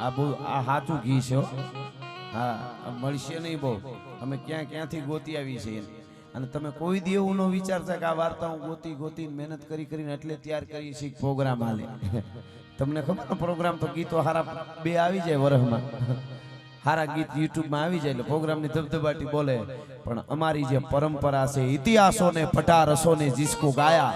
આ બહુ આ સાચું ઘી છે હા. મળશે નહીં બહુ. અમે ક્યાં ક્યાંથી ગોતી આવી છે અને તમે કોઈ દી એવું ન વિચારતા કે આ વાર્તા હું ગોતી ગોતી મહેનત કરી કરીને એટલે તૈયાર કરી છે પ્રોગ્રામ હાલે. તમને ખબર પ્રોગ્રામ તો ગીતો હારા બે આવી જાય વર્ષમાં સારા ગીત યુટ્યુબમાં આવી જાય એટલે પ્રોગ્રામની ધબધબાટી બોલે. પણ અમારી જે પરંપરા છે ઇતિહાસો ને પટારસો ને જીસકો ગાયા,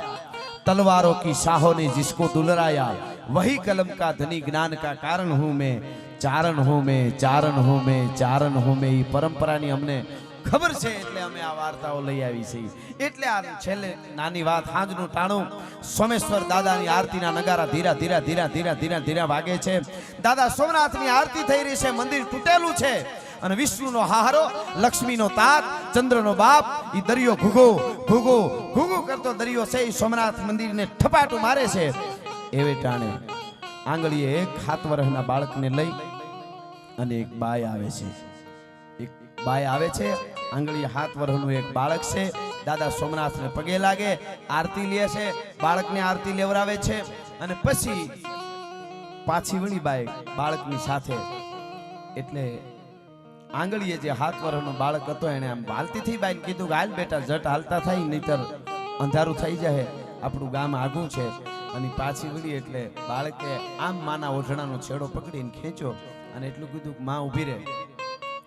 તલવારો કી શાહો ને જીસકો દુલરાયા वही कलम का धनी ज्ञान का कारण हूं मैं ચારણ હું મેં ચારણ હું મેં ચારણ હું મેં એ પરંપરાની અમને ખબર છે એટલે અમે આ વાર્તાઓ લઈ આવી છીએ એટલે આ છેલ્લે નાની વાત હાંજનું ટાણું સોમેશ્વર દાદાની આરતીના નગારા ધીરા ધીરા ધીરા ધીરા ધીરા ધીરા વાગે છે દાદા સોમનાથની આરતી થઈ રહી છે મંદિર તૂટેલું છે અને વિષ્ણુનો હારો લક્ષ્મીનો તાત ચંદ્રનો બાપ ઈ દરિયો ઘૂઘો ઘૂઘો ઘૂઘો કરતો દરિયો છે ઈ સોમનાથ મંદિરને ઠપાટું મારે છે એવે ટાણે આંગળીએ એક વર્ષના બાળકને લઈ અને એક બાય આવે છે. એક બાય આવે છે, આંગળીએ હાથવરહનું એક બાળક છે. દાદા સોમનાથને પગે લાગે, આરતી લે છે, બાળકને આરતી લેવરાવે છે અને પછી પાછી વળી બાય બાળકની સાથે. એટલે આંગળીએ જે હાથ બાળક હતો એને આમ બાલતીથી બાઈને કીધું કે, હાલ બેટા, જટ હાલતા થાય, નહીતર અંધારું થઈ જાય આપણું ગામ આગું છે. અને પાછી વળી એટલે બાળકે આમ માના ઓઢણાનો છેડો પકડીને ખેંચ્યો અને એટલું કીધું માં, ઊભી રહે.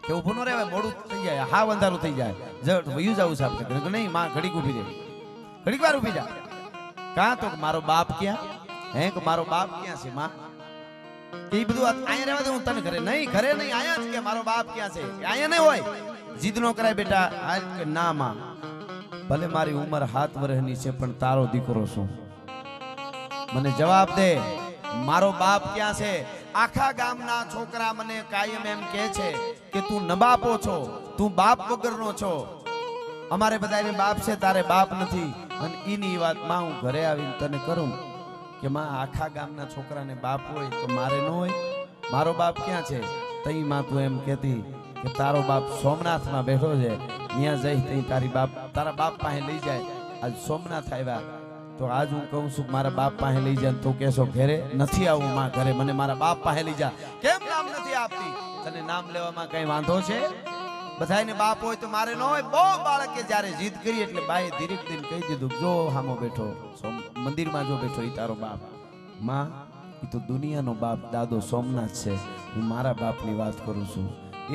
કે ઊભો ન રહેવાય, મોડું થઈ જાય, હા, અંધારું થઈ જાય. જટ, વયું જવું છે આપણે નહીં, માં, ઘડીક ઊભી રહે. ઘડીક વાર ઊભી જા. કાં તો મારો બાપ ક્યાં? હે, કે, મારો બાપ ક્યાં છે, માં? એ બધું અહીંયા રહેવા દે, હું તને ઘરે નહીં ઘરે નહીં, અહીંયા જ કે, મારો બાપ ક્યાં છે? અહીંયા નહીં હોય. જીદ નો કરાય, બેટા. આ કે ના, માં. ભલે મારી ઉંમર હાથ વર્ષની છે, પણ તારો દીકરો છું મને જવાબ દે. મારો બાપ ક્યાં છે? આખા ગામના છોકરા મને કાયમ એમ કહે છે કે તું નબાપો છો, તું બાપ વગરનો છો. અમારે બધાને બાપ છે, તારે બાપ નથી. અને એની વાતમાં હું ઘરે આવીને તને કરું કે માં આખા ગામના છોકરાને બાપ હોય તો મારે ન હોય. મારો બાપ ક્યાં છે? તઈ માં તું એમ કહેતી કે તારો બાપ સોમનાથમાં બેઠો છે. ત્યાં જઈ તઈ તારી બાપ, તારા બાપ પાસે લઈ જાય. આજ સોમનાથ આવ્યા. તો આજ હું કહું છું, મારા બાપ પાસે લઈ જા તું કહેશો, ઘરે નથી આવું માં ઘરે, મને મારા બાપ પાસે લઈ જા. કેમ નામ નથી આપતી? તને નામ લેવામાં કઈ વાંધો છે? બધાને બાપ હોય તો મારે ન હોય. બહુ બાળકે જ્યારે જીદ કરી એટલે બાએ ધીરે ધીરે કહી દીધું, જો હામો બેઠો મંદિરમાં જો બેઠો એ તારો બાપ. માં એ તો દુનિયાનો બાપ, દાદો સોમનાથ છે. હું મારા બાપની વાત કરું છું.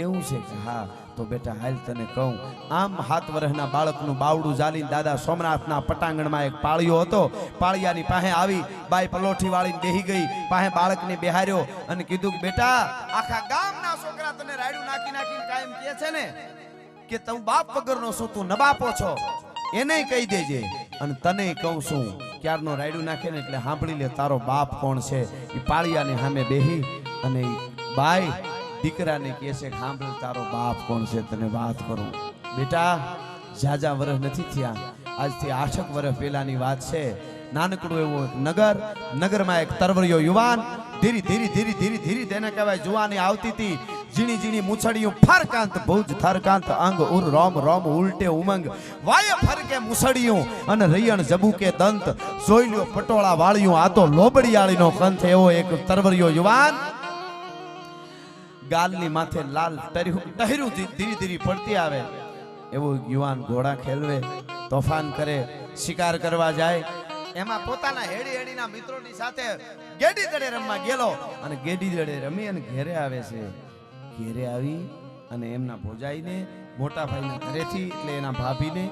એવું છે કે હા તો બેટા, હાલ તને કહું, આમ હાથ વર્ષના બાળકનું બાવડું જાલીને દાદા સોમનાથના પટાંગણમાં એક પાળિયો હતો. પાળિયાની પાસે આવી બાઈ પલોઠી વાળીને બેહી ગઈ, પાસે બાળકને બેહાર્યો અને કીધું કે, બેટા, આખા ગામના છોકરા તને રાયડું નાખી નાખીને કાયમ કહે છે ને કે તું બાપ વગરનો શું તું નબાપો છો. એને કહી દેજે. અને તને કહું છું, ક્યારનો રાયડું નાખે ને એટલે સાંભળી લે, તારો બાપ કોણ છે? એ પાળિયાની સામે બેહી અને બાઈ દીકરાને કહે છે, સાંભળ, તારો બાપ કોણ છે? તને વાત કરું. બેટા, જાજા વર્ષ નથી થયા. આજથી આઠક વર્ષ પહેલાની વાત છે. નાનકડું એવું નગર, નગરમાં એક તરવરિયો યુવાન, ધીરી ધીરી ધીરી ધીરી ધીરી તેને કહેવાય જુવાની આવતી હતી. ઝીણી ઝીણી મુછડિયું ફરકાંત, ભુજ થરકાંત, અંગ ઉર, રોમ રોમ, ઉલટે ઉમંગ. વાય ફરકે મૂછડિયું અને રૈયણ જબુકે દંત. જોઈ લ્યો પટોળા વાળ્યું, આ તો લોબડિયાળીનો કંથ એવો એક તરવરિયો યુવાન. ગાલની માથે લાલ તહેરું ધીરે ધીરે પડતી આવે. એવું યુવાન ઘોડા ખેલવે, તોફાન કરે, શિકાર કરવા જાય. એમાં પોતાના હેડી હેડીના મિત્રોની સાથે ગેડી દડે રમવા ગયેલો અને ગેડી દડે રમી અને ઘેરે આવે છે. ઘેરે આવી અને એમના ભોજાઈને, મોટા ભાઈના ઘરેથી એટલે એના ભાભીને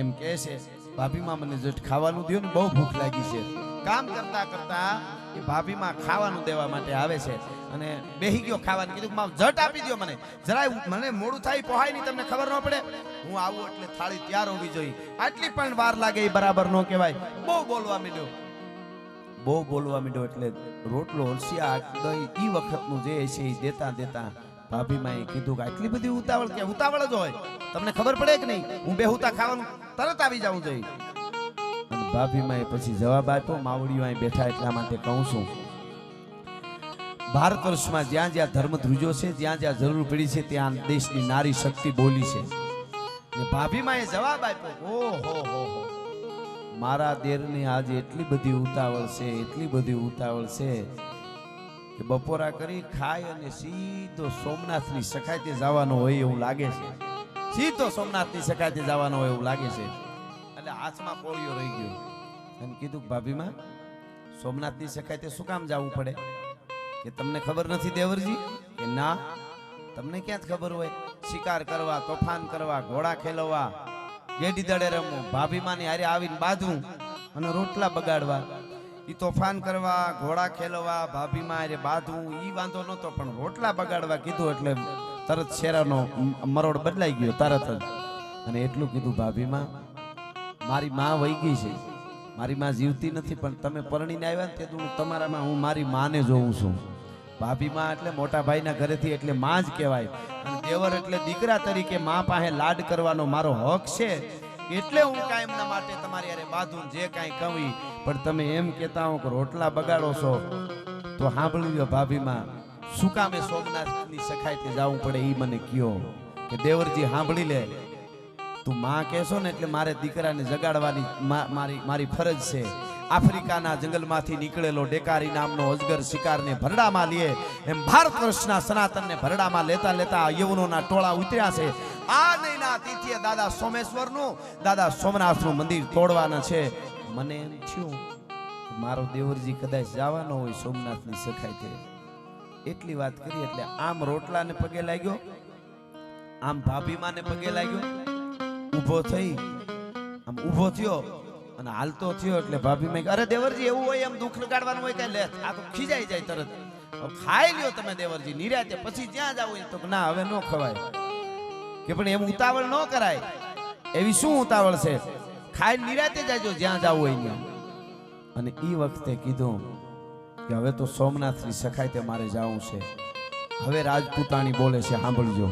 એમ કહે છે, ભાભીમાં મને જટ ખાવાનું દો ને બહુ ભૂખ લાગી છે. કામ કરતા કરતા એ ભાભીમાં ખાવાનું દેવા માટે આવે છે. અને બેહી ગયો ખાવાનું. કીધું કે માં જટ આપી દો મને. જરાય મને મોડું થાય પહોંચાય નહીં, તમને ખબર ન પડે. હું આવું એટલે થાળી તૈયાર હોવી જોઈએ. આટલી પણ વાર લાગે એ બરાબર ન કહેવાય. બહુ બોલવા માંડ્યો. બહુ બોલવા માંડ્યો એટલે રોટલો હોશિયા દહીં એ વખતનું જે છે એ દેતા દેતા ભાભીમાં કીધું કે આટલી બધી ઉતાવળ કે ઉતાવળ જ હોય. તમને ખબર પડે કે નહીં? હું બેહુતા ખાવાનું તરત આવી જાઉં જોઈએ. અને ભાભીમાં પછી જવાબ આપ્યો, માવડીઓ અહીં બેઠા એટલા માટે કહું છું. ભારત વર્ષમાં જ્યાં જ્યાં ધર્મ ધ્રુજો છે, જ્યાં જ્યાં જરૂર પડી છે, ત્યાં દેશની નારી શક્તિ બોલી છે. ને ભાભીમાં એ જવાબ આપ્યો ઓહો હો હો મારા દેરની આજે એટલી બધી ઉતાવળ છે, એટલી બધી ઉતાવળ છે કે બપોરા કરી ખાય અને સીધો સોમનાથની સખાયથી જવાનો હોય એવું લાગે છે. સીધો સોમનાથની સખાયથી જવાનો હોય એવું લાગે છે. એટલે હાથમાં કોળિયો રહી ગયો. અને કીધું ભાભીમાં, સોમનાથની સખાતે શું કામ જવું પડે? કે તમને ખબર નથી દેવરજી? કે ના. તમને ક્યાં ખબર હોય? શિકાર કરવા, તોફાન કરવા, ઘોડા ખેલવા, ગેડી દડે રમવું ભાભીમાની હારે આવીને બાંધવું અને રોટલા બગાડવા. એ તોફાન કરવા, ઘોડા ખેલવા ભાભીમાં હારે બાંધવું એ વાંધો નહોતો, પણ રોટલા બગાડવા કીધું એટલે તરત શેરાનો મરોડ બદલાઈ ગયો તરત જ. અને એટલું કીધું ભાભીમાં મારી માં વહી ગઈ છે. મારી માં જીવતી નથી, પણ તમે પરણીને આવ્યા ને તે તમારામાં હું મારી માને જોઉં છું. ભાભી માં એટલે મોટા ભાઈના ઘરેથી એટલે માં જ કહેવાય. અને દેવર એટલે દીકરા તરીકે માં પાસે લાડ કરવાનો મારો હક છે. એટલે હું કાયમના માટે તમારી અરે બાંધું જે કાંઈ કહું પણ તમે એમ કહેતા હો કે રોટલા બગાડો છો, તો સાંભળી લો ભાભીમાં, શું કામે સોમનાથની સખાઈથી જવું પડે એ મને કયો કે દેવરજી સાંભળી લે. તું માં કહેશો ને એટલે મારે દીકરાને જગાડવાની મારી મારી ફરજ છે. આફ્રિકાના જંગલમાંથી નીકળેલો ડેકારી નામનો અજગર શિકારને ભરડામાં લે. એમ ભારત વર્ષના સનાતનને ભરડામાં લેતા લેતા યવનોના ટોળા ઉતર્યા છે. આ નહીંના તિથિએ દાદા સોમેશ્વરનું, દાદા સોમનાથનું મંદિર તોડવાના છે. મને એમ થયું, મારો દેવરજી કદાચ જવાનો હોય સોમનાથની સખાઈ તે એટલી વાત કરી એટલે આમ રોટલાને પગે લાગ્યો, આમ ભાભીમાને પગે લાગ્યો. ઊભો થઈ, આમ ઊભો થયો. અને હાલતો થયો એટલે ભાભી મેં અરે દેવરજી, એવું હોય એમ દુઃખ લગાડવાનું હોય કે લે, આ તો ખીજાઈ જાય તરત. ખાઈ લ્યો તમે દેવરજી, નિરાતે પછી જ્યાં જાવ તો ના, હવે ન ખવાય. કે પણ એમ ઉતાવળ ન કરાય. એવી શું ઉતાવળ છે? ખાઈ નિરાતે જાજો, જ્યાં જાવ હોય ત્યાં. અને એ વખતે કીધું કે હવે તો સોમનાથની સખાય તે મારે જવું છે. હવે રાજપૂતાણી બોલે છે, સાંભળજો.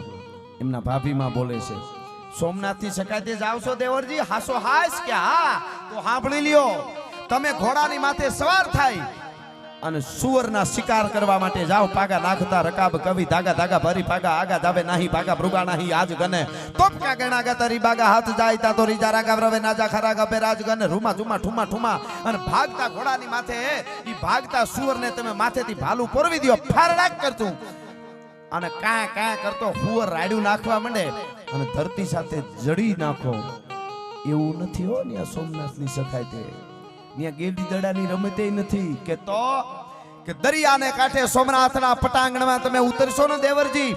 એમના ભાભીમાં બોલે છે સોમનાથથી સખાતે જાવ છો દેવરજી? હાસો હાસ કે હા? તો સાંભળી લ્યો. તમે ઘોડાની માથે સવાર થાય અને સુવરના શિકાર કરવા માટે જાઓ, પાગા નાખતા રકાબ, કવિ, ધાગા ધાગા, ભરી પાગા આગા, ધાવે નાહી, ભાગા, ભૃગા નાહી, આજ ગને. તોપકા ગણા ગા તરી બાગા, હાથ જાય તા તો રીજા રાગા રવે નાજા, ખરા ગા રાજ ગને. રૂમા, ઝુમા, ઠુમા ઠુમા. અને ભાગતા ઘોડાની માથે, ઈ ભાગતા સુવરને તમે માથેથી ભાલું પરવી દ્યો. ફારડાક કરતું. અને કાં કાં કરતો હુવર રાડ્યું નાખવા માંડે. અને ધરતી સાથે જડી નાખો. એવું નથી હો ને આ સોમનાથની સખાય તે. ત્યાં ગેડી દડાની રમતે નથી. કે તો, કે દરિયાને કાંઠે સોમનાથના પટાંગણમાં તમે ઉતરશો ને દેવરજી?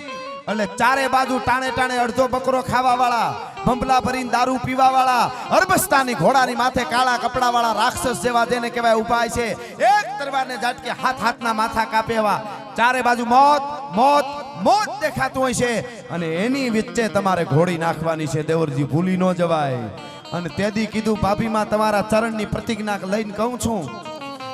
એટલે ચારે બાજુ ટાણે ટાણે અડધો બકરો ખાવા વાળા ભંભલા ભરીને દારૂ પીવા વાળા અરબસ્તાની ઘોડાની માથે કાળા કપડા વાળા રાક્ષસ જેવા જેને કહેવાય ઉપાય છે, એક તરવારને ઝાટકે હાથ હાથના માથા કાપેવા ચારે બાજુ મોત મોત મોત દેખાતું હોય છે. અને એની વચ્ચે તમારે ઘોડી નાખવાની છે, દેવરજી, ભૂલી ન જવાય. અને તેદી કીધું, ભાભીમાં તમારા ચરણની પ્રતિજ્ઞા લઈને કહું છું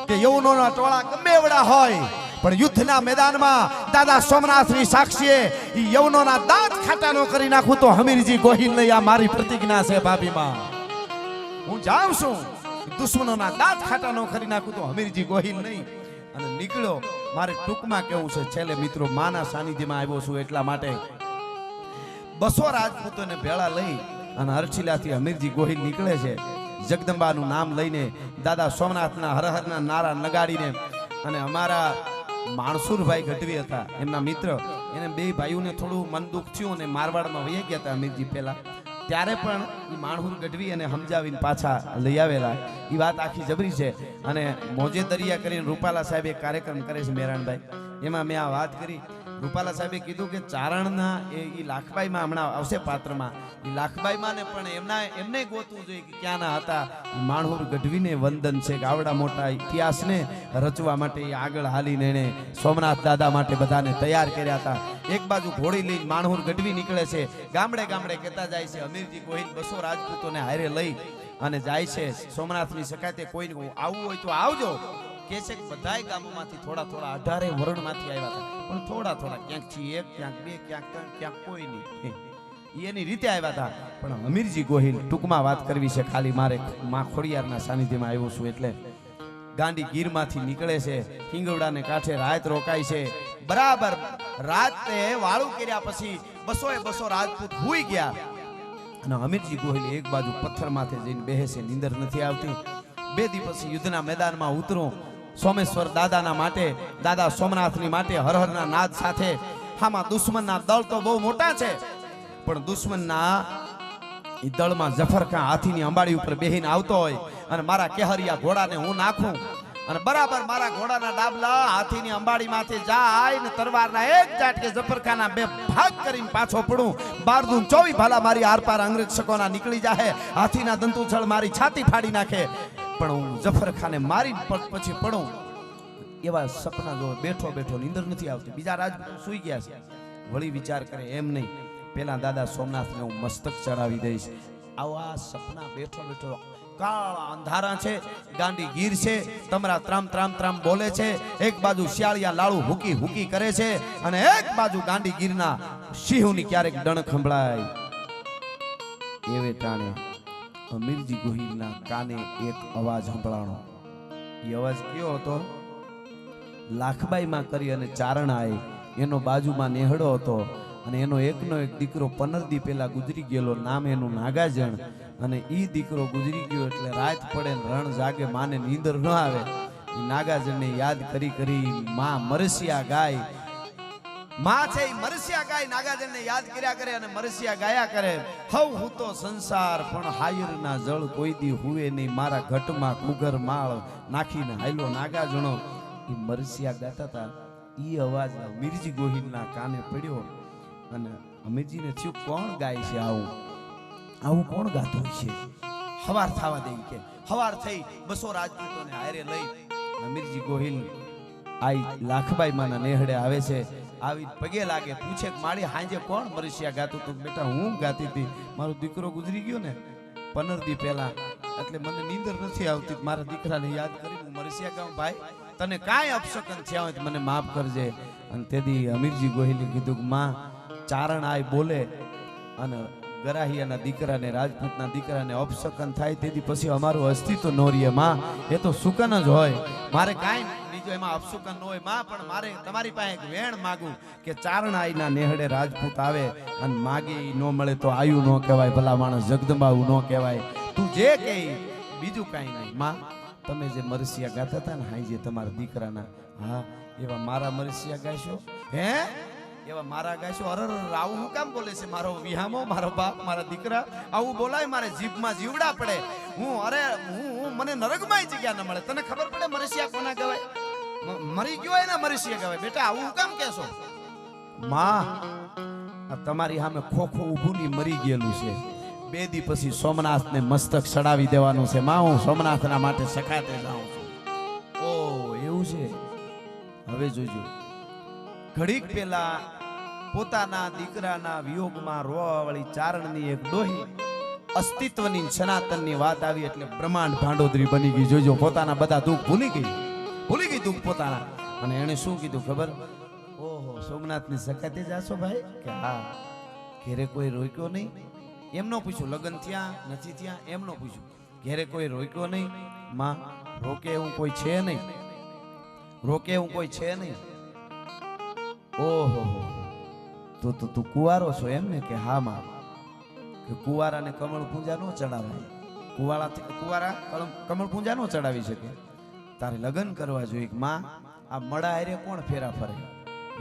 કે યૌનોના ટોળા ગમે એવડા હોય, પણ યુદ્ધના મેદાનમાં દાદા સોમનાથની સાક્ષીએ એ યૌનોના દાંત ખાટાનો કરી નાખું તો હમીરજી ગોહિલ નહીં, આ મારી પ્રતિજ્ઞા છે ભાભીમાં. હું જાઉં છું, દુશ્મનોના દાંત ખાટાનો કરી નાખું તો હમીરજી ગોહિલ નહીં. અને નીકળ્યો, મારે ટૂંકમાં કેવું છે, છેલ્લે મિત્રો માના સાનિધ્યમાં આવ્યો છું એટલા માટે. બસો રાજપૂતોને ભેળા લઈ અને હરછીલાથી હમીરજી ગોહિલ નીકળે છે. જગદંબાનું નામ લઈને દાદા સોમનાથના હરહરના નારા નગાડીને અને અમારા માણસુરભાઈ ગઢવી હતા, એમના મિત્ર, એને બે ભાઈઓને થોડું મન દુઃખ થયું અને મારવાડમાં વહી ગયા હતા અમીરજી પહેલા. ત્યારે પણ એ માણહુર ગઢવી અને સમજાવીને પાછા લઈ આવેલા. એ વાત આખી જબરી છે. અને મોજે દરિયા કરીને રૂપાલા સાહેબ એક કાર્યક્રમ કરે છે મેરાણભાઈ એમાં મેં આ વાત કરી. રૂપાલા સાહેબે કીધું કે ચારણના એ લાખબાઈમાં હમણાં આવશે પાત્રમાં. એ લાખબાઈમાં ને પણ એમના એમને ગોતવું જોઈએ કે ક્યાંના હતા. માણહુર ગઢવીને વંદન છે, ગાવડા મોટા ઇતિહાસને રચવા માટે આગળ હાલીને એણે સોમનાથ દાદા માટે બધાને તૈયાર કર્યા હતા. એક બાજુ ઘોડી લઈને માણહુર ગઢવી નીકળે છે. ગામડે ગામડે કહેતા જાય છે, અમીરજી ગોહિલ બસો રાજપૂતોને હારે લઈ અને જાય છે. સોમનાથની શકાતે કોઈને આવવું હોય તો આવજો. કે છે કે બધાય ગામોમાંથી થોડા થોડા અઢારે વરણમાંથી આવ્યા હતા. પણ થોડા થોડા, ક્યાંક એક, ક્યાંક બે, ક્યાંક ત્રણ, ક્યાંક કોઈ નહીં. એની રીતે આવ્યા હતા. પણ અમીરજી ગોહિલ ટૂંકમાં વાત કરવી છે, ખાલી મારે માં ખોડિયારના સાનિધ્યમાં આવ્યો છું એટલે ગાંડી ગીરમાંથી નીકળે છે હિંગવડાને કાંઠે રાત રોકાય છે. બરાબર, રાતે વાળું કર્યા પછી બસો એ બસો રાજપૂત હુઈ ગયા. અને અમીરજી ગોહિલ એક બાજુ પથ્થર માથે જઈને બેસે નીંદર નથી આવતી. બે દિવસ યુદ્ધના મેદાનમાં ઉતરો સોમેશ્વર દાદાના માટે, દાદા સોમનાથની માટે હરહરના નાદ સાથે. આમાં દુશ્મનના દળ તો બહુ મોટા છે, પણ દુશ્મનના એ દળમાં જફરખાં હાથીની અંબાડી ઉપર બેહીને આવતો હોય અને મારા કેહરિયા ઘોડાને હું નાખું અને બરાબર મારા ઘોડાના ડાબલા હાથીની અંબાડીમાંથી જાય ને તરવારના એક ઝાટકે જફરખાના બે ભાગ કરીને પાછો પડું. બારદું ચોવી ભાલા મારી આરપાર અંગ્રેક્ષકોના નીકળી જાહે. હાથીના દંતુછળ મારી છાતી ફાડી નાખે. પણ હું જફરખાને મારી પછી પડું. એવા સપના જો બેઠો બેઠો નીંદર નથી આવતી. બીજા રાજ સુઈ ગયા છે. વળી વિચાર કરે એમ નહીં. પેલા દાદા સોમનાથને હું મસ્તક ચડાવી દઈશ. આવા સપના બેઠો બેઠો કાળા અંધારા છે, ગાંડી ગીર છે, તમારા ત્રામ ત્રામ ત્રામ બોલે છે, એક બાજુ શિયાળિયા લાળુ હુકી હુકી કરે છે અને એક બાજુ ગાંડી ગીરના સિંહની ક્યારેક ડણ ખંભળાય. એવે ટાણે અમીરજી ગોહિલના કાને એક અવાજ સંભળાણો. એ અવાજ કયો હતો? લાખબાઈમાં કરી અને ચારણાએ એનો બાજુમાં નેહડો હતો અને એનો એકનો એક દીકરો પનરદી પહેલા ગુજરી ગયેલો, નામ એનું નાગાજણ. અને એ દીકરો ગુજરી ગયો એટલે રાત પડે રણ જાગે, માને નીંદર ન આવે. નાગાજણને યાદ કરી કરી માં મરસિયા ગાય માં છે મરસિયા ગાય નાગાજણને યાદ કર્યા કરે અને મરસિયા ગાયા કરે. હવ હું તો સંસાર, પણ હાયરના જળ કોઈ દી હુએ નહીં. મારા ઘટમાં કુગર માળ નાખીને હાયલો નાગાજણો. એ મરસિયા ગાતા હતા એ અવાજ મીરજી ગોહિલના કાને પડ્યો. અને અમીરજીને થયું, કોણ ગાય છે આવું? આવું કોણ ગાતું છે? હવાર થવા દઈ કે. હવાર થઈ બસો રાજપૂતોને હારે લઈ અમીરજી ગોહિલ આઈ લાખબાઈ માના નેહડે આવે છે. આવી પગે લાગે, પૂછે મારી હાંજે કોણ મરસિયા ગાતું તું? બેટા હું ગાતી હતી. મારો દીકરો ગુજરી ગયો ને પંદર દી પહેલા. એટલે મને નીંદર નથી આવતી મારા દીકરાને યાદ કરી હું મરસિયા ગાઉં ભાઈ. તને કાંઈ અપશકન થયા હોય મને માફ કરજે. અને તેથી અમીરજી ગોહિલે કીધું કે, માં, ચારણ આય બોલે. અને ગરાહિયાના દીકરાને, રાજપૂતના દીકરાને અપશકન થાય, તેથી પછી અમારું અસ્તિત્વ ન રહીએ માં, એ તો સુકન જ હોય. મારે કાંઈ બીજું એમાં અપશુકન ન હોય. માં, પણ મારે તમારી પાસે એક વેણ માગું કે ચારણ આઈના નેહડે રાજપૂત આવે અને માગે એ ન મળે તો આયુ ન કહેવાય, ભલા માણસ જગદંબાવું ન કહેવાય. તું જે કહે બીજું કાંઈ નહીં. માં, તમે જે મરસિયા ગાતા હતા ને, હાઈ જે તમારા દીકરાના, હા, એવા મારા મરસિયા ગાશો? હે? એવા મારા ગાશો અરર આવું હું કામ બોલે છે? મારો વિહામો, મારો બાપ, મારા દીકરા, આવું બોલાય, મારે જીભમાં જીવડા પડે. હું, અરે, હું હું, મને નરકમાં જગ્યા ન મળે. તને ખબર પડે મરસિયા કોના કહેવાય મરી ગયો હોય ને મરસિયા કહેવાય બેટા, આવું હું કામ કહેશો? માં તમારી સામે ખોખો ઊભું ની મરી ગયેલું છે. બે દી પછી સોમનાથને મસ્તક ચડાવી દેવાનું છે. માં, હું સોમનાથના માટે સખાતે જાઉં છું. ઓ, એવું છે? હવે જોજો. ઘડીક પેલા પોતાના દીકરાના વિયોગમાં રોવાવાળી ચારણની એક ડોહી અસ્તિત્વની સનાતનની વાત આવી એટલે બ્રહ્માંડ ભાંડોદરી બની ગઈ. જોજો, પોતાના બધા દુઃખ ભૂલી ગઈ. ભૂલી ગઈ દુઃખ પોતાના. અને એણે શું કીધું ખબર? ઓહો, સોમનાથની સખતે જાશો ભાઈ? કે હા, ઘેરે કોઈ રોક્યો નહીં? એમનો પૂછ્યું, લગ્ન થયા, નથી થયા? એમનો પૂછ્યું, ઘેરે કોઈ રોક્યો નહીં? માં, રોકે એવું કોઈ છે નહીં? રોકે એવું કોઈ છે નહીં? ઓહો તો તો તું કુવારો છો એમ ને કે હા, માં. કે કુવારાને કમળ પૂંજા ન ચડાવાય. કુવાળાથી કુવારા કમળ પૂંજા ન ચડાવી શકે? તારે લગ્ન કરવા જોઈએ મા, આ મડા આરે કોણ ફેરા ફરે?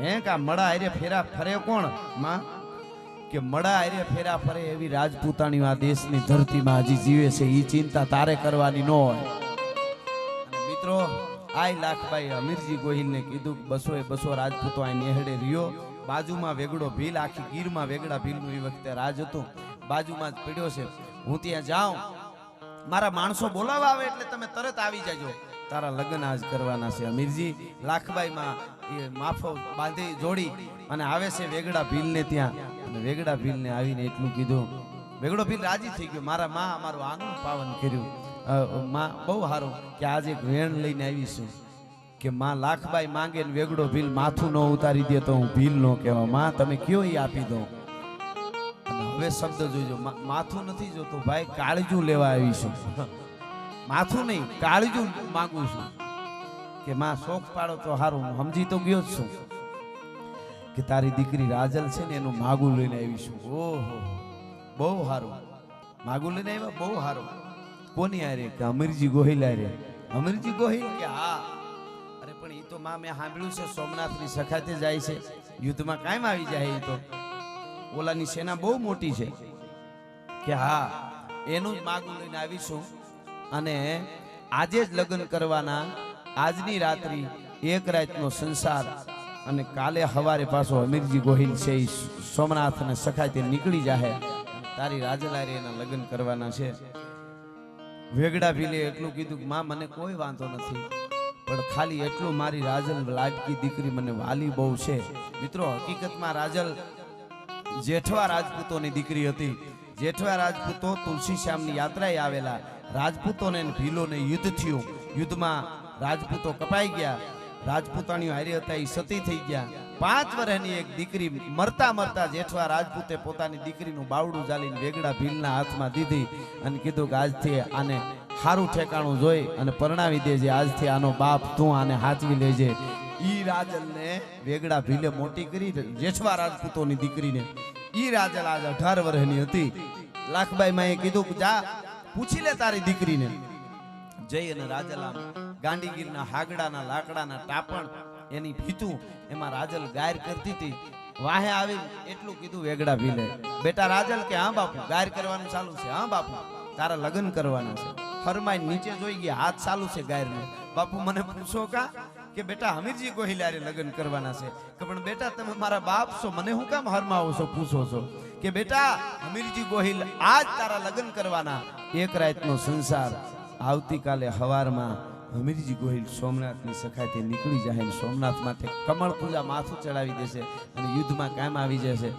હે, કે આ મડા આરે ફેરા ફરે કોણ? માં, કે મડા આરે ફેરા ફરે એવી રાજપૂતાણી આ દેશની ધરતીમાં હજી જીવે છે એ ચિંતા તારે કરવાની ન હોય. આય લાખભાઈ અમીરજી ગોહિલને કીધું બસો એ બસો રાજપૂતો આ નેહડે રહ્યો. બાજુમાં વેગડો ભીલ, આખી ગીરમાં વેગડા ભીલનું એ વખતે રાજ હતું. બાજુમાં જ પીડ્યો છે. હું ત્યાં જાઉં. મારા માણસો બોલાવવા આવે એટલે તમે તરત આવી જાજો. તારા લગ્ન આજ કરવાના છે અમીરજી લાખબાઈમાં એ માફો બાંધી જોડી અને આવે છે વેગડા ભીલને ત્યાં. અને વેગડા ભીલને આવીને એટલું કીધું. વેગડો ભીલ રાજી થઈ ગયો. મારા માં અમારું આંગણું પાવન કર્યું. માં, બહુ સારું કે આજે એક વેણ લઈને આવીશું કે માં લાખબાઈ માંગે ને વેગડો ભીલ માથું ન ઉતારી દે તો હું ભીલ ન કહેવા. માં, તમે કયો એ આપી દો હવે શબ્દ જોઈજો. માથું નથી જોતો ભાઈ, કાળજું લેવા આવીશું માથું નહીં, કાળજું માંગુ છું. કે માં, શોખ પાડો તો સારું હું સમજી તો ગયો જ છું કે તારી દીકરી રાજલ છે ને એનું માગું લઈને આવીશું ઓહો, બહુ સારું. માગું લઈને આવ્યા, બહુ સારું. કોની આરે કે અમીરજી ગોહિલ આરે અમીરજી ગોહિલ? કે હા. પણ એ તો માં મેં સાંભળ્યું છે, સોમનાથની સખાતે જાય છે. યુદ્ધમાં કાયમ આવી જાય એ તો. ઓલાની સેના બહુ મોટી છે. કે હા, એનું જ માગું લઈને આવીશું અને આજે જ લગ્ન કરવાના, આજની રાત્રિ, એક રાતનો સંસાર અને કાલે હવારે પાછો અમીરજી ગોહિલ છે એ સોમનાથ અને સખાતે નીકળી જાહે. તારી રાજલારી એના લગ્ન કરવાના છે. વેગડા ભીલે એટલું કીધું કે, માં, મને કોઈ વાંધો નથી, પણ ખાલી એટલું મારી રાજલ લાડકી દીકરી મને વાલી બહુ છે. મિત્રો, હકીકતમાં રાજલ જેઠવા રાજપૂતોની દીકરી હતી. જેઠવા રાજપૂતો તુલસી શ્યામની યાત્રાએ આવેલા. રાજપૂતોને ભીલોને યુદ્ધ થયું. યુદ્ધમાં રાજપૂતો કપાઈ ગયા. રાજપૂતાણીઓ હારી હતા એ સતી થઈ ગયા. પાંચ વર્ષની એક દીકરી મરતા મરતા જેઠવા રાજપૂતે પોતાની દીકરીનું બાવડું ચાલીને વેગડા ભીલના હાથમાં દીધી અને કીધું કે આજથી આને સારું ઠેકાણું જોઈ અને પરણાવી દેજે, આજથી આનો બાપ તું આને હાચવી લેજે. ઈ રાજલને વેગડા ભીલે મોટી કરી જેઠવા રાજપૂતોની દીકરીને. ઈ રાજલ આજ અઢાર વર્ષની હતી. લાખબાઈ માએ કીધું જા, પૂછી લે તારી દીકરીને. જઈ અને રાજલામ ગાંડીગીરના હાગડાના લાકડાના ટાપણ એની ભીતું એમાં રાજલ ગાયર કરતી હતી. વાહે આવી એટલું કીધું, વેગડા ભીલે. બેટા રાજલ કે, હા બાપુ, ગાયર કરવાનું ચાલુ છે. હા બાપુ, તારા લગ્ન કરવાના છે. ફરમાઈ નીચે જોઈ ગયા, હાથ ચાલુ છે ગાયરનો. બાપુ, મને પૂછો કા? કે બેટા હમીરજી ગોહિલારે લગ્ન કરવાના છે. કે પણ બેટા, તમે મારા બાપ છો, મને હું કામ હરમાવો છો? પૂછો છો. કે બેટા હમીરજી ગોહિલ આજ તારા લગ્ન કરવાના. એક રાતનો સંસાર આવતીકાલે હવારમાં હમીરજી ગોહિલ સોમનાથની સખાથી નીકળી જાય અને સોમનાથ માટે કમળ પૂજા માથું ચડાવી દેશે અને યુદ્ધમાં કામ આવી જશે.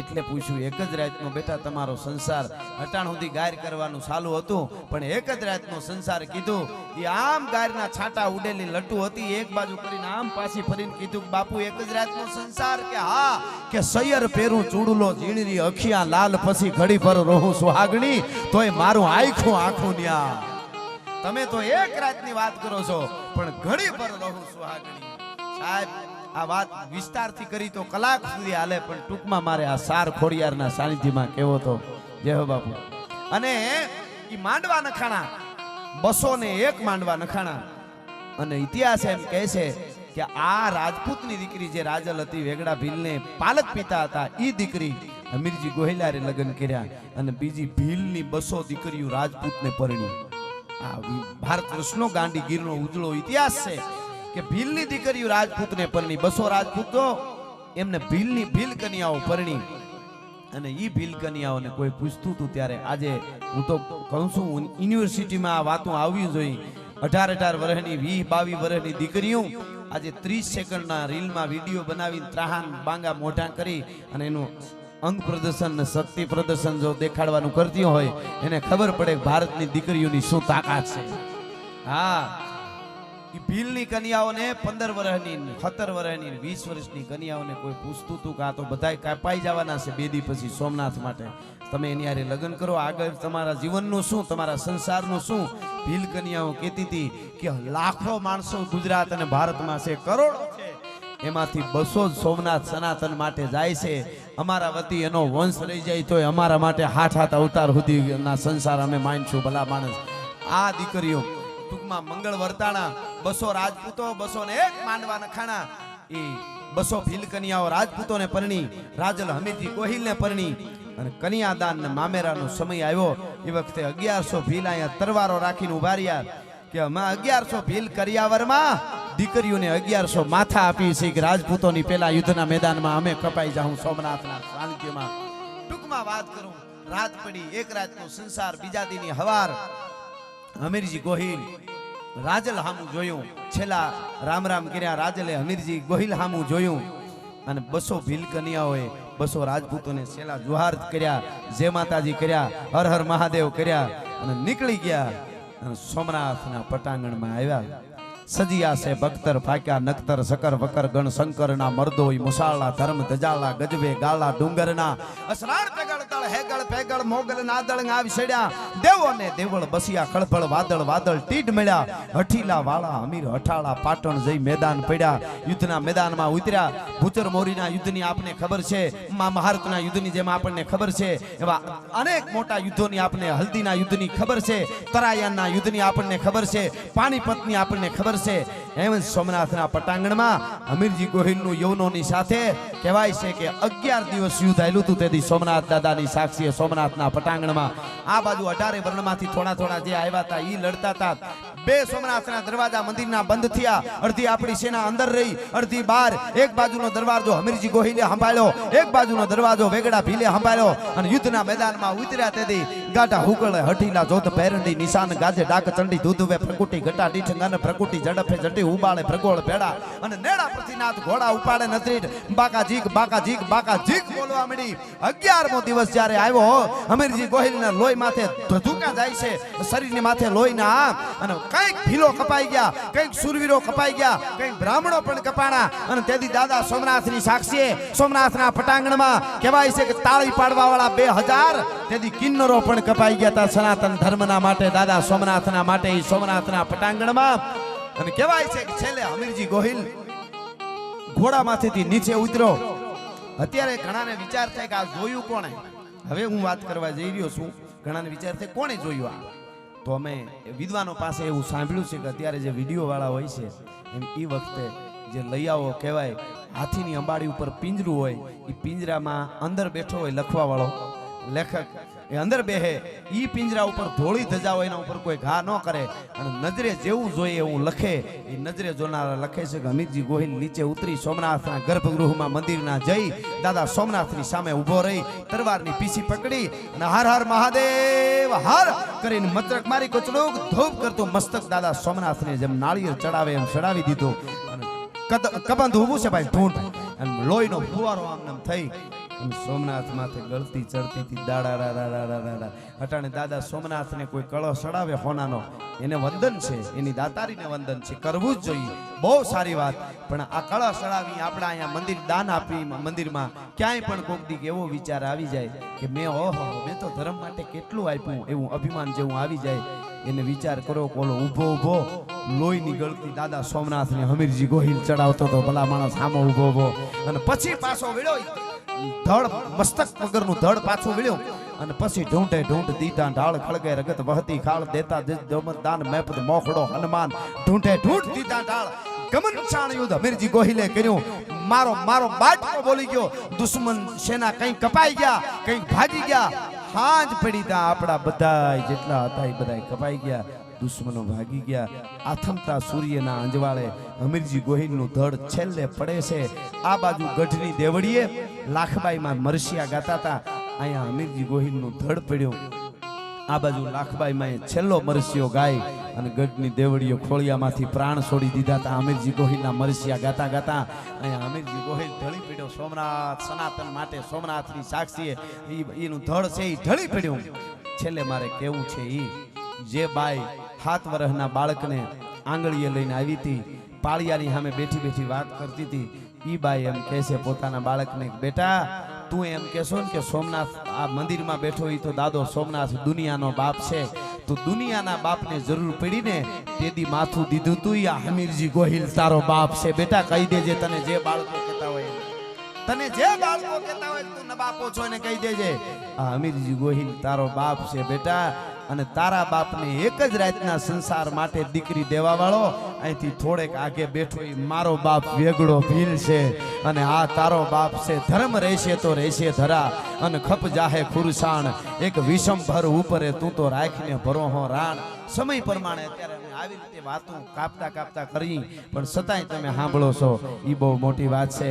એટલે પૂછ્યું, એક જ રાતનો બેટા તમારો સંસાર અટાણ સુધી ગાર કરવાનું ચાલુ હતું, પણ એક જ રાતનો સંસાર કીધું, એ આમ ગારના છાંટા ઉડેલી લટુ હતી, એક બાજુ કરીને આમ પાછી ફરીને કીધું કે બાપુ, એક જ રાતનો સંસાર કે હા, કે સૈયર પેરું ચૂડલો ઝીણરી અખિયા લાલ પછી ઘડી પર રહું સુહાગણી તોય મારું આખું આખું ન્યા. તમે તો એક રાતની વાત કરો છો, પણ ઘડી પર રહું સુહાગણી સાહેબ, આ વાત વિસ્તારથી કરી તો કલાક સુધી હાલે, પણ ટૂંકમાં મારે આ સાર ખોડિયારના સાનિધ્યમાં કેવો તો? જય હો બાપુ. અને એ માંડવા નખાણા, બસો ને એક માંડવા નખાણા. અને ઇતિહાસ એમ કહે છે કે આ રાજપૂતની દીકરી જે રાજલ હતી, વેગડા ભીલને પાલક પિતા હતા એ દીકરી અમીરજી ગોહિલારે લગ્ન કર્યા અને બીજી ભીલની બસો દીકરીઓ રાજપૂતને પરણી. ભારત વર્ષનો ગાંડી ગીરનો ઉજળો ઇતિહાસ છે કે ભીલની દીકરીઓ રાજપૂતને પરણી બસો રાજપૂતો એમને ભીલની ભીલ કન્યાઓ પરણી અને એ ભીલ કન્યાઓને કોઈ પૂછતું હતું ત્યારે આજે હું તો કહું છું યુનિવર્સિટીમાં આ વાતો આવવી જોઈએ અઢાર અઢાર વર્ષની વીસ બાવીસ વર્ષની દીકરીઓ આજે ત્રીસ સેકન્ડના રીલમાં વીડિયો બનાવીને ત્રાહાન બાંગા મોઢા કરી અને એનું અંગ પ્રદર્શન ને શક્તિ પ્રદર્શન જો દેખાડવાનું કરતી હોય, એને ખબર પડે ભારતની દીકરીઓની શું તાકાત છે. હા. ભીલની કન્યાઓને પંદર વર્ષની સત્તર વર્ષની વીસ વર્ષની કન્યાઓને કોઈ પૂછતું હતું કે આ તો બધા કાપાઈ જવાના છે બેદી પછી સોમનાથ માટે. તમે એની હારે લગ્ન કરો. આગળ તમારા જીવનનું શું, તમારા સંસારનું શું? ભીલ કન્યાઓ કહેતી હતી કે લાખો માણસો ગુજરાત અને ભારતમાં છે, કરોડો છે. એમાંથી બસો સોમનાથ સનાતન માટે જાય છે. અમારા વતી એનો વંશ રહી જાય તો અમારા માટે હાથ હાથ અવતાર સુધીના સંસાર અમે માનશું, ભલા માણસ. આ દીકરીઓ, ટૂંકમાં મંગળ વર્તાણા, બસો રાજપૂતો બસો ને એક માંડવા નખાણા એ બસો ભીલ કન્યાઓ રાજપૂતોને પરણી, રાજલ હમીથી કોહિલને પરણી અને કન્યાદાન ને મામેરાનો સમય આવ્યો. એ વખતે અગિયારસો ભીલ અહીંયા તરવારો રાખીને ઊભા કે અમે અગિયારસો ભીલ કરિયાવરમાં દીકરીઓને અગિયારસો માથા આપી છે કે રાજપૂતોની પેલા યુદ્ધના મેદાનમાં અમે કપાઈ જાઉં સોમનાથના સાનિધ્યમાં. ટૂંકમાં વાત કરું, રાત પડી, એક રાતનો સંસાર બીજા દિની હવાર. હમીરજી ગોહિલ, રાજલ હામું જોયું. છેલ્લા રામ રામ કર્યા રાજલે હમીરજી ગોહિલ હામું જોયું. અને બસો ભીલ કન્યાઓએ બસો રાજપૂતોને છેલ્લા જુહાર કર્યા, જય માતાજી કર્યા, હર હર મહાદેવ કર્યા. અને નીકળી ગયા અને સોમનાથના પટાંગણમાં આવ્યા. સજિયા છે ભક્તર ફાક્યા નક્તર સકર વકર, ગણ શંકરના મર્દોય મુસાળા ધર્મ ધજાળા ગજવે ગાળા ડુંગરના અસરાણ પેગળ તળ, હેગળ પેગળ મોગલ નાદળ આવી સડ્યા દેવોને દેવળ બસિયા, ખળભળ, વાદળ વાદળ ટીડ મળ્યા, હઠીલા વાળા, અમીર, હઠાળા, પાટણ જઈ મેદાન પડ્યા, યુદ્ધના મેદાનમાં ઉતર્યા, ભૂચર મોરીના યુદ્ધની આપને ખબર છે, મા મહારતના યુદ્ધની જેમ આપણને ખબર છે, એવા અનેક મોટા યુદ્ધોની આપણને હલ્દીના યુદ્ધની ખબર છે તરાયાના યુદ્ધની આપણને ખબર છે, પાણીપતની આપણને ખબર તરસે એમ સોમનાથના પટાંગણમાં અમીરજી ગોહિલનું યવનોની સાથે કહેવાય છે કે અગિયાર દિવસ યુદ્ધ આવેલું હતું. તેથી સોમનાથ દાદાની સાક્ષીએ સોમનાથના પટાંગણમાં આ બાજુ અઢારે વર્ણમાંથી થોડા થોડા જે આવ્યા હતા એ લડતા હતા. બે સોમનાથના દરવાજા મંદિરના બંધ થયા. અડધી આપણી સેના અંદર રહી, અડધી બહાર. એક બાજુનો દરવાજો હમીરજી ગોહિલે સંભાળ્યો, એક બાજુનો દરવાજો વેગડા ભીલે સંભાળ્યો અને યુદ્ધના મેદાનમાં ઉતર્યા તેથી ગાઢા હુગળે હઠીના જોધ પેરંડી નિશાન ગાજે, ડાક ચંડી દૂધવે પ્રકુટી ઘટા ડીઠ ગન પ્રકુટી ઝડપે જટી ઉબાળે પ્રગોળ ભેડા અને નેડા પ્રતિનાથ ઘોડા ઉપાડે નતરીટ બાકા જીક બાકા જીક બાકા જીક બોલવા મળી અગિયારમો દિવસ જ્યારે આવ્યો, અમીરજી ગોહિલના લોહી માથે ધધુકા જાય છે, શરીરની માથે લોહીના આમ અને કંઈક ભીલો કપાઈ ગયા, કંઈક સુરવીરો કપાઈ ગયા, કંઈક બ્રાહ્મણો પણ કપાણા અને તેથી દાદા સોમનાથની સાક્ષીએ સોમનાથના પટાંગણમાં કહેવાય છે કે તાળી પાડવા વાળા બે હજાર, તેથી કિન્નરો પણ કપાઈ ગયા હતા સનાતન ધર્મના માટે, દાદા સોમનાથના માટે સોમનાથના પટાંગણમાં. અને કહેવાય છે કે છેલ્લે હમીરજી ગોહિલ ઘોડામાંથી નીચે ઉતરો અત્યારે ઘણાને વિચાર થાય કે આ જોયું કોણે? હવે હું વાત કરવા જઈ રહ્યો છું. ઘણાને વિચાર થાય કોણે જોયું આ? તો અમે વિદ્વાનો પાસે એવું સાંભળ્યું છે કે અત્યારે જે વીડિયો વાળા હોય છે, એમ એ વખતે જે લૈયાઓ કહેવાય, હાથીની અંબાડી ઉપર પિંજરું હોય એ પિંજરામાં અંદર બેઠો હોય લખવાવાળો. લેખક એ અંદર બેહે. ઈ પિંજરા ઉપર ધોળી ધજા હોય, એના ઉપર કોઈ ઘા ન કરે. અને નજરે જેવું જોઈએ એવું લખે. એ નજરે જોનારા લખે છે કે અમિતજી ગોહિલ નીચે ઉતરી સોમનાથના ગર્ભગૃહમાં મંદિરના જઈ દાદા સોમનાથની સામે ઊભો રહી તરવારની પીસી પકડી અને હર હર મહાદેવ, હર કરીને મત્રક મારી કચડુક ધૂપ કરતો મસ્તક દાદા સોમનાથને જેમ નાળિયેર ચડાવે એમ ચડાવી દીધો. કબંધ ઊભું છે ભાઈ ઢૂંઢ લોહીનો ફુવારો આમ થઈ. સોમનાથ ગળતી ચડતી હતી દાડા રા રા રા રા રા અટાણે દાદા સોમનાથને કોઈ કળો સડાવે હોનાનો? એને વંદન છે, એની દાતારીને વંદન છે. કરવું જ જોઈએ. બહુ સારી વાત. પણ આ કળા સડાવી આપણે અહીંયા મંદિર દાન આપી મંદિરમાં ક્યાંય પણ કોક દીક એવો વિચાર આવી જાય કે મેં, ઓહો, મેં તો ધર્મ માટે કેટલું આપ્યું એવું અભિમાન જેવું આવી જાય. એને વિચાર કરો કોલો ઊભો ઊભો, લોહીની ગળતી દાદા સોમનાથને હમીરજી ગોહિલ ચડાવતો તો ભલા માણસ સામો ઊભો ઊભો. અને પછી પાછો વળ્યો ધડ, મસ્તક વગરનું ધડ પાછું મળ્યું અને પછી ઢૂંઢે ઢૂંઢ દીધા ઢાળ ખળગે રગત વહતી ખાળ દેતા દમદાન મેપદ મોખડો હનુમાન. ઢૂંઢે ઢૂંઢ દીધા ઢાળ. ગમન યુદ્ધ અમીરજી ગોહિલે કર્યું. મારો મારો બાટકો બોલી ગયો. દુશ્મન સેના કઈ કપાઈ ગયા, કઈ ભાગી ગયા. હાજ પડી તા આપણા બધા જેટલા હતા એ બધાય કપાઈ ગયા. દુશ્મનો ભાગી ગયા. આથમતા સૂર્યના અંજવાળે અમીરજી ગોહિલનું ધડ છેલ્લે પડે છે. આ બાજુ ગઢની દેવડીએ લાખબાઈમાં મરસિયા ગાતા હતા અહીંયા હમીરજી ગોહિલનું ધડ પડ્યો. આ બાજુ લાખબાઈમાં છેલ્લો મરસિયો ગાય અને ગઢની દેવડીઓ ખોળિયામાંથી પ્રાણ છોડી દીધા હતા અમીરજી ગોહિલના મરસિયા ગાતા ગાતા અહીંયા અમીરજી ગોહિલ ઢળી પડ્યો. સોમનાથ સનાતન માટે સોમનાથની સાક્ષીએ એનું ધડ છે એ ઢળી પડ્યું. છેલ્લે મારે કેવું છે એ જે બાઈ સાત વર્ષના બાળકને આંગળીએ લઈને આવી હતી, પાળિયાની સામે બેઠી બેઠી વાત કરતી હતી ઈ બાઈ એમ કહે છે પોતાના બાળકને બેટા, તું એમ કહેશો ને કે સોમનાથ આ મંદિરમાં બેઠો ઈ તો દાદો સોમનાથ દુનિયાનો બાપ છે. તો દુનિયાના બાપને જરૂર પડી ને તેદી માથું દીધું તું આ હમીરજી ગોહિલ, તારો બાપ છે. બેટા, કહી દેજે તને જે બાળકો કહેતા હોય તને જે બાળકો કહેતા હોય તું બાપો છો કહી દેજે. આ અમીરજી ગોહિલ, તારો બાપ છે, બેટા. અને તારા બાપને એક જ રાતના સંસાર માટે દીકરી દેવા વાળો, અહીંથી થોડેક આગે બેઠો એ મારો બાપ વેગડો ભીલ છે. અને આ તારો બાપ છે, ધર્મ રહેશે તો રહેશે ધરા. અને ખપ જાહે ખુરસાણ, એક વિષમ ભર ઉપરે તું તો રાખીને ભરો હો રાણ. સમય પ્રમાણે અત્યારે આવી રીતે વાતો કાપતા કાપતા કરી, પણ છતાંય તમે સાંભળો છો એ બહુ મોટી વાત છે.